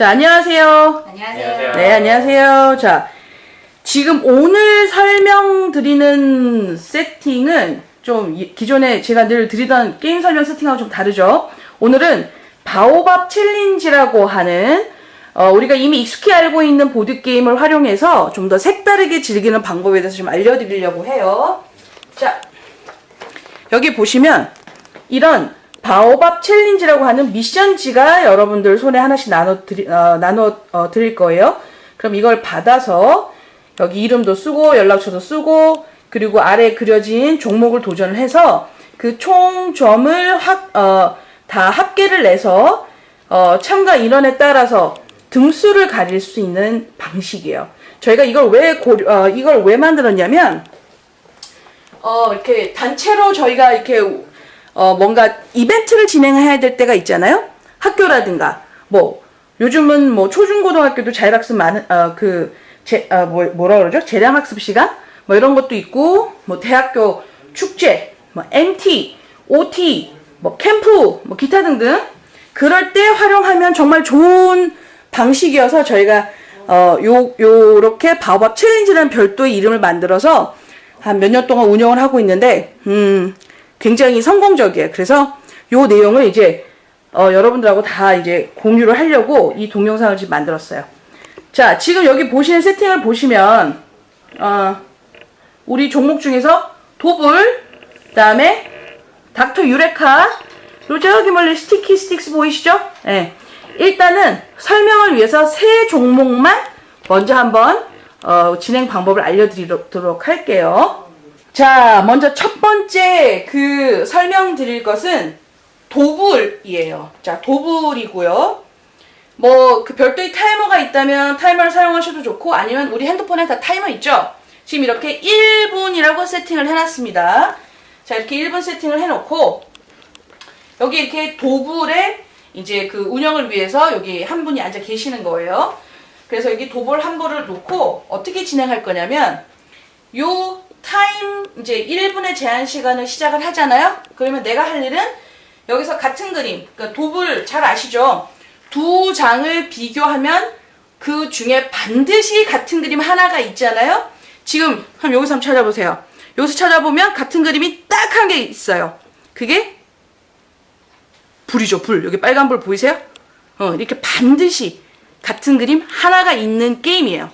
자, 안녕하세요. 안녕하세요. 네, 안녕하세요. 자, 지금 오늘 설명드리는 세팅은 좀 이- 기존에 제가 늘 드리던 게임 설명 세팅하고 좀 다르죠. 오늘은 바오밥 챌린지라고 하는 어, 우리가 이미 익숙히 알고 있는 보드 게임을 활용해서 좀 더 색다르게 즐기는 방법에 대해서 좀 알려드리려고 해요. 자, 여기 보시면 이런 바오밥 챌린지라고 하는 미션지가 여러분들 손에 하나씩 나눠 드리, 어, 나눠 어, 드릴 거예요. 그럼 이걸 받아서 여기 이름도 쓰고 연락처도 쓰고 그리고 아래 그려진 종목을 도전을 해서 그 총 점을 합, 어, 다 합계를 내서 어, 참가 인원에 따라서 등수를 가릴 수 있는 방식이에요. 저희가 이걸 왜 고려, 어, 이걸 왜 만들었냐면 어, 이렇게 단체로 저희가 이렇게 어, 뭔가 이벤트를 진행해야 될 때가 있잖아요. 학교라든가 뭐 요즘은 뭐 초중고등학교도 자율학습 많은 어, 그 제, 어, 뭐, 뭐라 그러죠? 재량학습 시간 뭐 이런 것도 있고 뭐 대학교 축제 뭐 MT, OT, 뭐 캠프, 뭐 기타 등등 그럴 때 활용하면 정말 좋은 방식이어서 저희가 어, 요, 요렇게 바오밥 챌린지라는 별도의 이름을 만들어서 한 몇 년 동안 운영을 하고 있는데, 음, 굉장히 성공적이에요. 그래서 요 내용을 이제, 어, 여러분들하고 다 이제 공유를 하려고 이 동영상을 지금 만들었어요. 자, 지금 여기 보시는 세팅을 보시면, 어, 우리 종목 중에서 도불, 그 다음에 닥터 유레카, 요 저기 멀리 스티키 스틱스 보이시죠? 예. 일단은 설명을 위해서 세 종목만 먼저 한번 어, 진행 방법을 알려드리도록 할게요. 자, 먼저 첫 번째 그 설명드릴 것은 도불이에요. 자, 도불이고요. 뭐 그 별도의 타이머가 있다면 타이머를 사용하셔도 좋고 아니면 우리 핸드폰에 다 타이머 있죠? 지금 이렇게 1분이라고 세팅을 해놨습니다. 자, 이렇게 1분 세팅을 해놓고 여기 이렇게 도불에 이제 그 운영을 위해서 여기 한 분이 앉아 계시는 거예요. 그래서 여기 도볼 한 불을 놓고 어떻게 진행할 거냐면 요 타임 이제 1분의 제한 시간을 시작을 하잖아요. 그러면 내가 할 일은 여기서 같은 그림, 그러니까 도불 잘 아시죠? 두 장을 비교하면 그 중에 반드시 같은 그림 하나가 있잖아요. 지금 한번 여기서 한번 찾아보세요. 여기서 찾아보면 같은 그림이 딱 한 개 있어요. 그게 불이죠, 불. 여기 빨간 불 보이세요? 어, 이렇게 반드시 같은 그림 하나가 있는 게임이에요.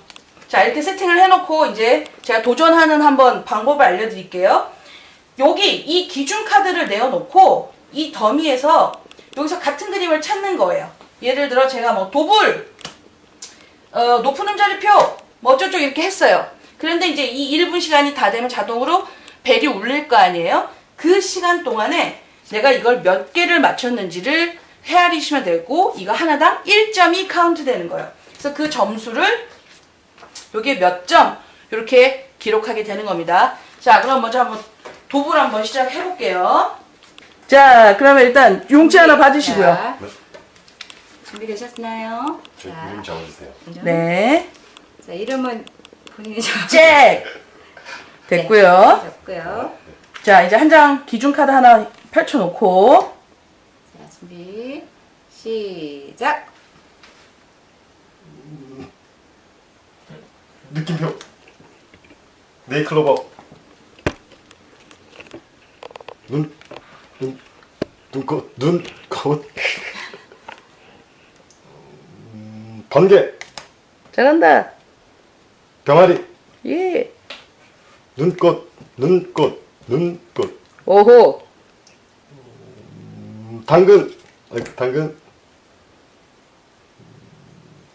자, 이렇게 세팅을 해놓고 이제 제가 도전하는 한번 방법을 알려드릴게요. 여기 이 기준 카드를 내어놓고 이 더미에서 여기서 같은 그림을 찾는 거예요. 예를 들어 제가 뭐 도불, 어, 높은 음자리표, 뭐 어쩌고 이렇게 했어요. 그런데 이제 이 1분 시간이 다 되면 자동으로 벨이 울릴 거 아니에요? 그 시간 동안에 내가 이걸 몇 개를 맞췄는지를 헤아리시면 되고 이거 하나당 1점이 카운트 되는 거예요. 그래서 그 점수를 여기에 몇점 이렇게 기록하게 되는 겁니다. 자, 그럼 먼저 한번 도불 한번 시작해 볼게요. 자, 그러면 일단 용지 하나 받으시고요. 자, 준비되셨나요? 저 자, 이름 적어주세요. 네. 자, 이름은 본인이. 잭! 됐고요. 적고요. 자, 이제 한 장 기준 카드 하나 펼쳐놓고 자, 준비. 시작. 느낌표. 네이클로버. 눈, 눈, 눈꽃, 눈꽃. 음, 번개, 잘한다. 병아리, 예. 눈꽃, 눈꽃, 눈꽃. 오호. 음, 당근, 아니, 당근. 음,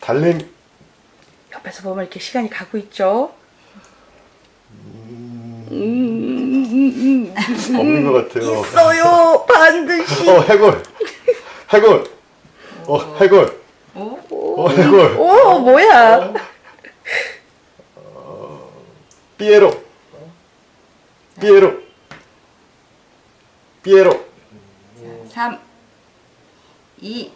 달림, 옆에서 보면 이렇게 시간이 가고 있죠. 없는 것 같아요. 있어요. 반드시. 어, 해골, 해골, 어, 해골, 오. 어, 해골. 오, 뭐야. 삐에로 삐에로 삐에로 3, 2,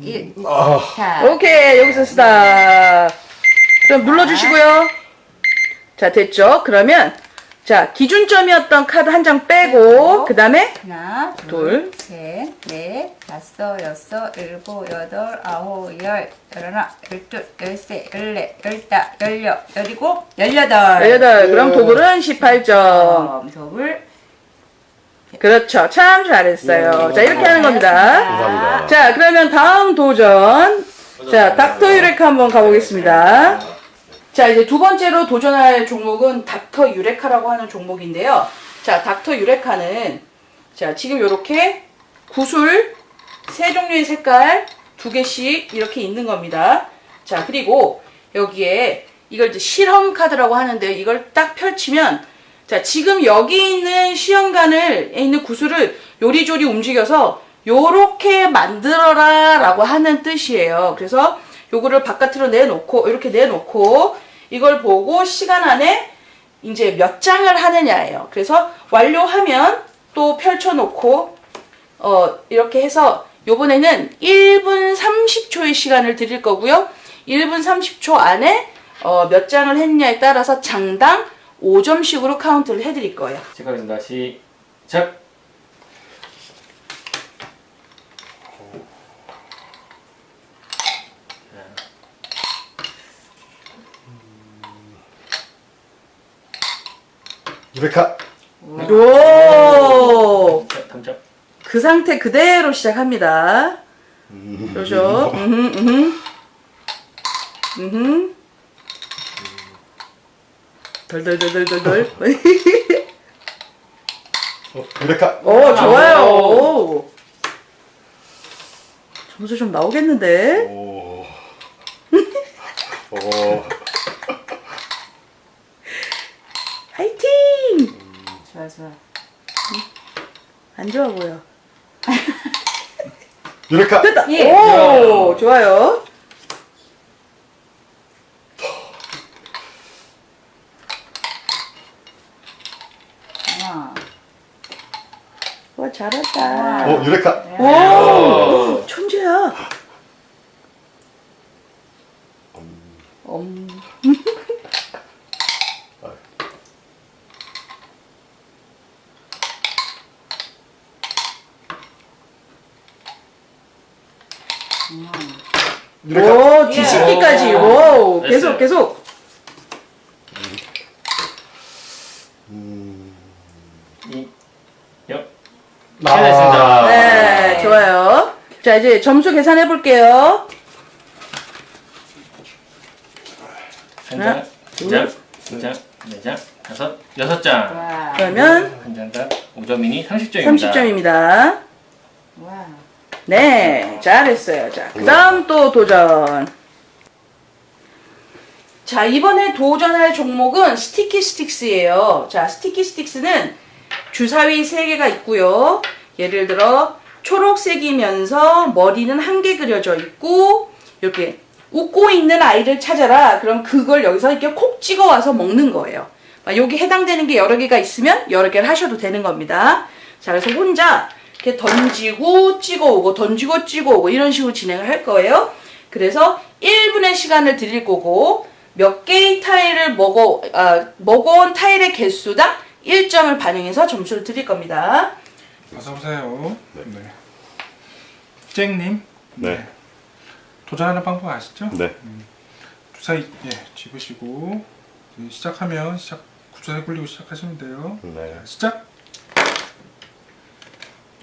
1. 아 자, 오케이, 여기서 쓰다. 그럼 눌러주시고요. 자, 됐죠? 그러면 자, 기준점이었던 카드 한 장 빼고, 빼고. 그 다음에 하나, 둘. 둘, 셋, 넷, 다섯, 여섯, 일곱, 여덟, 아홉, 열, 열하나, 열둘, 열세, 열네, 열다, 열여, 열일곱, 열여덟. 18. 그럼 도불은 18점. 점. 도불. 그렇죠. 참 잘했어요. 자, 이렇게 하는 겁니다. 감사합니다. 자, 그러면 다음 도전. 자, 닥터 유레카 한번 가보겠습니다. 자, 이제 두 번째로 도전할 종목은 닥터 유레카라고 하는 종목인데요. 자, 닥터 유레카는 자, 지금 이렇게 구슬 세 종류의 색깔 두 개씩 이렇게 있는 겁니다. 자, 그리고 여기에 이걸 이제 실험 카드라고 하는데 이걸 딱 펼치면 자, 지금 여기 있는 시험관을 에 있는 구슬을 요리조리 움직여서 요렇게 만들어라 라고 하는 뜻이에요. 그래서 요거를 바깥으로 내놓고 이렇게 내놓고 이걸 보고 시간 안에 이제 몇 장을 하느냐예요. 그래서 완료하면 또 펼쳐놓고 어 이렇게 해서 요번에는 1분 30초의 시간을 드릴 거고요. 1분 30초 안에 어, 몇 장을 했냐에 따라서 장당 5점씩으로 카운트를 해드릴 거예요. 시작하겠습니다. 시작. 유레카. 오! 자, 당첨. 그 상태 그대로 시작합니다. 그러죠? 음흠, 음흠. 음흠. 덜덜덜덜덜덜. 어, 유레카. 오, 좋아요. 오. 점수 좀 나오겠는데? 오. 오. 화이팅! 좋아. 안 좋아 보여. 유레카. 됐다! 예. 오, 좋아요. 하나. 와, 잘한다. 오, 유레카. 오, 천재야. 음. 유레카. 오, 뒤집기까지. 오, 계속, 됐어요. 계속. 이, 역. 아. 됐습니다. 네, 좋아요. 자, 이제 점수 계산해 볼게요. 한 하나, 장, 두 장, 세 장, 네 장, 다섯, 여섯 장. 와. 그러면 한 장당 5점이니 30점입니다. 30점입니다. 와. 네, 잘했어요. 자, 그 다음 또 도전. 자, 이번에 도전할 종목은 스티키 스틱스예요. 자, 스티키 스틱스는 주사위 3개가 있고요. 예를 들어 초록색이면서 머리는 한 개 그려져 있고 이렇게 웃고 있는 아이를 찾아라. 그럼 그걸 여기서 이렇게 콕 찍어 와서 먹는 거예요. 아, 여기 해당되는 게 여러 개가 있으면 여러 개를 하셔도 되는 겁니다. 자, 그래서 혼자 이렇게 던지고 찍어 오고 던지고 찍어 오고 이런 식으로 진행을 할 거예요. 그래서 1분의 시간을 드릴 거고 몇 개의 타일을 먹어 아, 먹어온 타일의 개수당 1점을 반영해서 점수를 드릴 겁니다. 어서 오세요. 네. 쨍님 네. 도전하는 방법 아시죠? 네. 주사위 예 집으시고 예, 시작하면 시작 주사위 굴리고 시작하시면 돼요. 네. 자, 시작.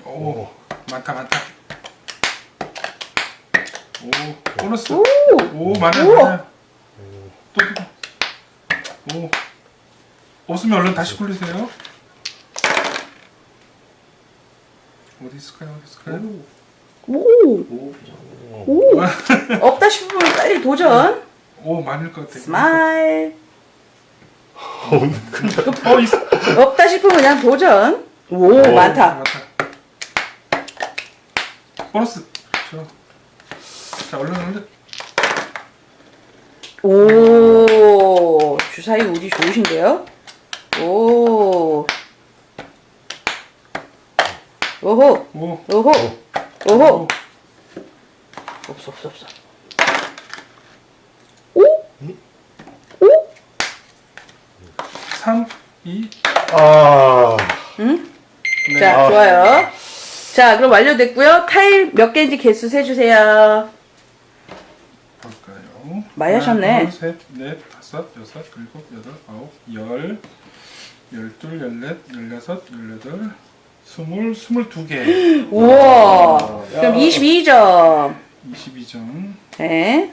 오, 많다 많다. 오 보너스. 오, 많아요 우와. 많아요. 또 또. 오 없으면 얼른 다시 굴리세요. 어디 있을까요? 어디 있을까요? 오, 오, 없다 싶으면 빨리 도전. 오 많을 것 같아요. 스마일. 어 있어. 없다 싶으면 그냥 도전. 오, 많다. 많다. 보너스. 자 얼른 얼른. 오, 주사위 우리 좋으신데요? 오. 오호, 오. 오호, 오호. 없어, 없어, 없어. 오? 오? 3, 2, 아, 네. 자, 아. 좋아요. 자, 그럼 완료됐고요. 타일 몇 개인지 개수 세주세요. 볼까요? 많이 하셨네. 하나, 둘, 셋, 넷, 다섯, 여섯, 일곱, 여덟, 아홉, 열, 열둘, 열넷, 열여섯, 열여덟, 스물, 스물두 개. 우와. 그럼 22점. 22점. 네.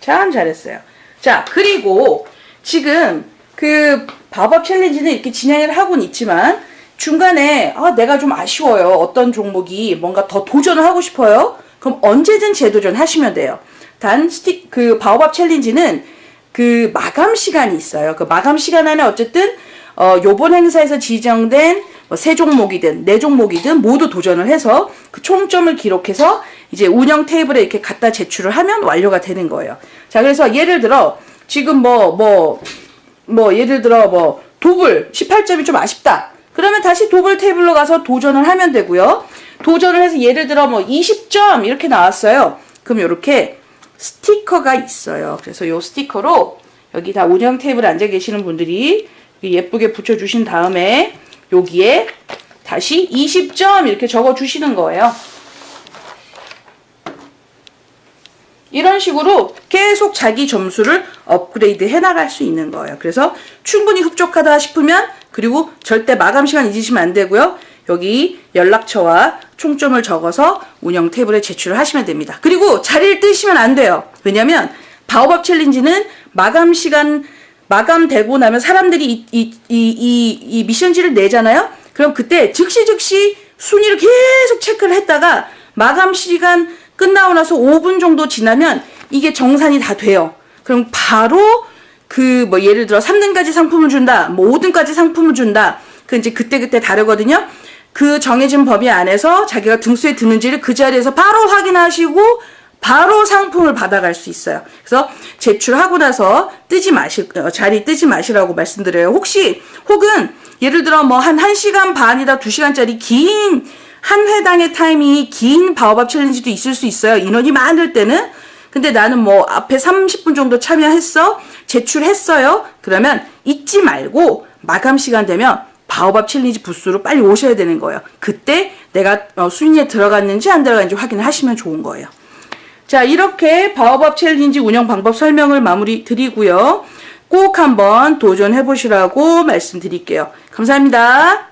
참 잘했어요. 자, 그리고 지금 그 밥업 챌린지는 이렇게 진행을 하고는 있지만 중간에 아, 내가 좀 아쉬워요. 어떤 종목이 뭔가 더 도전을 하고 싶어요. 그럼 언제든 재도전 하시면 돼요. 단 스틱 그 바오밥 챌린지는 그 마감 시간이 있어요. 그 마감 시간 안에 어쨌든 어 요번 행사에서 지정된 뭐세 종목이든 네 종목이든 모두 도전을 해서 그 총점을 기록해서 이제 운영 테이블에 이렇게 갖다 제출을 하면 완료가 되는 거예요. 자, 그래서 예를 들어 지금 뭐뭐뭐 예를 들어 뭐 도블 18점이 좀 아쉽다. 그러면 다시 도블 테이블로 가서 도전을 하면 되고요. 도전을 해서 예를 들어 뭐 20점 이렇게 나왔어요. 그럼 이렇게 스티커가 있어요. 그래서 요 스티커로 여기 다 운영 테이블에 앉아 계시는 분들이 예쁘게 붙여주신 다음에 여기에 다시 20점 이렇게 적어 주시는 거예요. 이런 식으로 계속 자기 점수를 업그레이드 해 나갈 수 있는 거예요. 그래서 충분히 흡족하다 싶으면 그리고 절대 마감 시간 잊으시면 안 되고요. 여기 연락처와 총점을 적어서 운영 테이블에 제출을 하시면 됩니다. 그리고 자리를 뜨시면 안 돼요. 왜냐면 바오밥 챌린지는 마감 시간 마감되고 나면 사람들이 이, 이, 이, 이, 이 미션지를 내잖아요. 그럼 그때 즉시 즉시 순위를 계속 체크를 했다가 마감 시간 끝나고 나서 5분 정도 지나면 이게 정산이 다 돼요. 그럼 바로 그 뭐 예를 들어 3등까지 상품을 준다, 뭐 5등까지 상품을 준다. 그 이제 그때그때 다르거든요. 그 정해진 범위 안에서 자기가 등수에 드는지를 그 자리에서 바로 확인하시고 바로 상품을 받아갈 수 있어요. 그래서 제출하고 나서 뜨지 마시, 어, 자리 뜨지 마시라고 말씀드려요. 혹시, 혹은, 예를 들어 뭐 한 1시간 반이다 2시간짜리 긴, 한 회당의 타이밍이 긴 바오밥 챌린지도 있을 수 있어요. 인원이 많을 때는. 근데 나는 뭐 앞에 30분 정도 참여했어? 제출했어요? 그러면 잊지 말고 마감 시간 되면 바오밥 챌린지 부스로 빨리 오셔야 되는 거예요. 그때 내가 어, 순위에 들어갔는지 안 들어갔는지 확인을 하시면 좋은 거예요. 자, 이렇게 바오밥 챌린지 운영 방법 설명을 마무리 드리고요. 꼭 한번 도전해 보시라고 말씀드릴게요. 감사합니다.